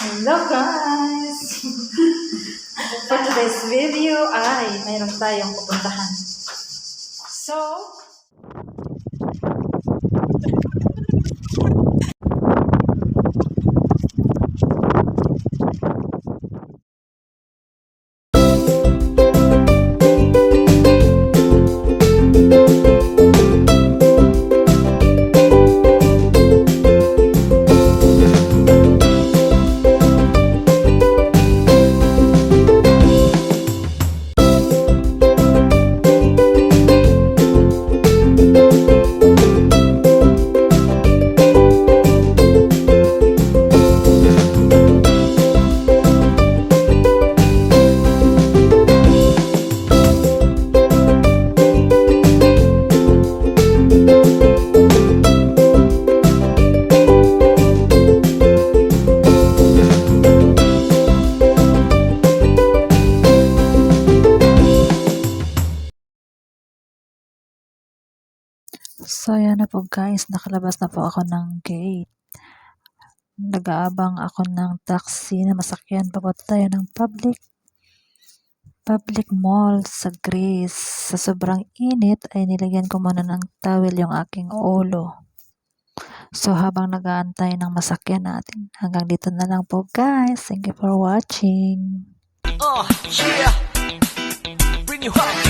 Hello guys! For today's video ay mayroon tayong pupuntahan. So, so yan na po guys, nakalabas na po ako ng gate. Nag-aabang ako ng taxi na masakyan papunta tayo ng public public mall sa Greece. Sa sobrang init ay nilagyan ko muna ng towel yung aking ulo. So habang nag-aantay ng masakyan natin, hanggang dito na lang po guys. Thank you for watching. Uh, yeah. Bring you up.